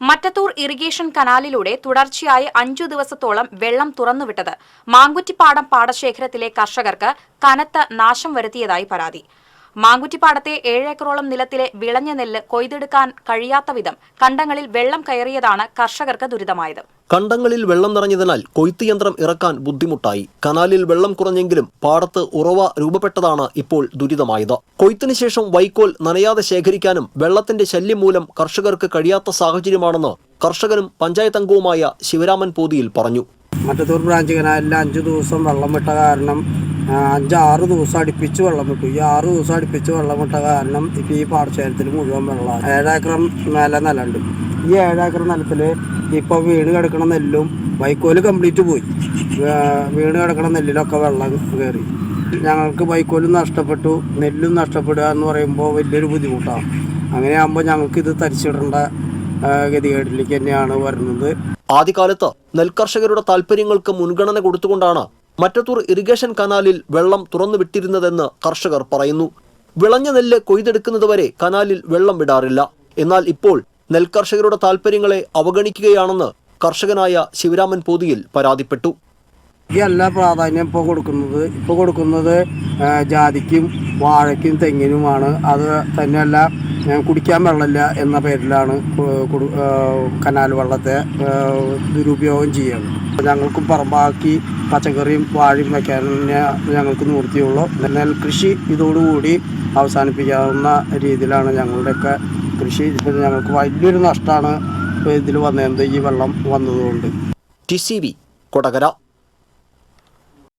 Mattathur irrigation കനാലിലൂടെ തുടർച്ചയായി അഞ്ചു ദിവസത്തോളം വെള്ളം തുറന്നുവിട്ടത് മാങ്കുറ്റിപ്പാടം പാടശേഖരത്തിലെ കർഷകർക്ക് കനത്ത നാശം വരുത്തിയതായി പരാതി മാങ്കുറ്റിപ്പാടത്തെ ഏഴേക്കറോളം നിലത്തിലെ വിളഞ്ഞ നെല്ല് കൊയ്തെടുക്കാൻ കഴിയാത്ത വിധം കണ്ടങ്ങളിൽ വെള്ളം കയറിയതാണ് കർഷകർക്ക് ദുരിതമായത്. കണ്ടങ്ങളിൽ വെള്ളം നിറഞ്ഞതിനാൽ കൊയ്ത്ത് യന്ത്രം ഇറക്കാൻ ബുദ്ധിമുട്ടായി. കനാലിൽ വെള്ളം കുറഞ്ഞെങ്കിലും പാടത്ത് ഉറവ രൂപപ്പെട്ടതാണ് ഇപ്പോൾ ദുരിതമായത്. കൊയ്ത്തിന് ശേഷം വൈക്കോൽ നനയാതെ ശേഖരിക്കാനും വെള്ളത്തിന്റെ ശല്യം മൂലം കർഷകർക്ക് കഴിയാത്ത സാഹചര്യമാണെന്ന് കർഷകനും പഞ്ചായത്ത് അംഗവുമായ ശിവരാമൻ പോതിയിൽ പറഞ്ഞു. മറ്റത്തൂർ ബ്രാഞ്ച് കനാലിൽ അഞ്ചു ദിവസം വെള്ളം വിട്ട കാരണം അഞ്ചാറ് ദിവസം അടുപ്പിച്ച് വെള്ളം വിട്ടു ഈ ആറ് ദിവസം അടുപ്പിച്ച് വെള്ളം വിട്ട കാരണം ഇപ്പം ഈ പാടശേഖരത്തിൽ മുഴുവൻ വെള്ളമാണ്. ഏഴേക്കർ നില നിലമുണ്ട് ഈ ഏഴേക്കർ നിലത്തിൽ ഇപ്പോൾ വീണ് കിടക്കണ നെല്ലും വൈക്കോൽ കംപ്ലീറ്റ് പോയി. വീണ് കിടക്കണ നെല്ലിലൊക്കെ വെള്ളം കയറി ഞങ്ങൾക്ക് വൈക്കോലും നഷ്ടപ്പെട്ടു നെല്ലും നഷ്ടപ്പെടുക എന്ന് പറയുമ്പോൾ വലിയൊരു ബുദ്ധിമുട്ടാണ്. അങ്ങനെയാകുമ്പോൾ ഞങ്ങൾക്ക് ഇത് തരിച്ചിടേണ്ട ഗതികേടിലേക്ക് തന്നെയാണ് വരുന്നത്. ആദ്യകാലത്ത് നെൽകർഷകരുടെ താല്പര്യങ്ങൾക്ക് മുൻഗണന കൊടുത്തുകൊണ്ടാണ് മറ്റത്തൂർ ഇറിഗേഷൻ കനാലിൽ വെള്ളം തുറന്നുവിട്ടിരുന്നതെന്ന് കർഷകർ പറയുന്നു. വിളഞ്ഞ നെല്ല് കൊയ്തെടുക്കുന്നതുവരെ കനാലിൽ വെള്ളം വിടാറില്ല. എന്നാൽ ഇപ്പോൾ നെൽകർഷകരുടെ താൽപ്പര്യങ്ങളെ അവഗണിക്കുകയാണെന്ന് കർഷകനായ ശിവരാമൻ പോതിയിൽ പരാതിപ്പെട്ടു. ഈ എല്ലാ പ്രാധാന്യം ഇപ്പോൾ കൊടുക്കുന്നത് ഇപ്പോൾ കൊടുക്കുന്നത് ജാതിക്കും വാഴയ്ക്കും തെങ്ങിനുമാണ്. അത് തന്നെയല്ല കുടിക്കാൻ വെള്ളമില്ല എന്ന പേരിലാണ് കനാൽ വെള്ളത്തെ ദുരുപയോഗം ചെയ്യുന്നത്. ഞങ്ങൾക്കും പറമ്പാക്കി പച്ചക്കറിയും വാഴയും വയ്ക്കാൻ ഞങ്ങൾക്ക് നിവൃത്തിയുള്ളൂ. നെൽകൃഷി ഇതോടുകൂടി അവസാനിപ്പിക്കാവുന്ന രീതിയിലാണ് ഞങ്ങളുടെയൊക്കെ കൃഷി. ഇപ്പം ഞങ്ങൾക്ക് വലിയൊരു നഷ്ടമാണ് ഇതിൽ വന്നത് ഈ വെള്ളം വന്നതുകൊണ്ട്. T C Kodakara.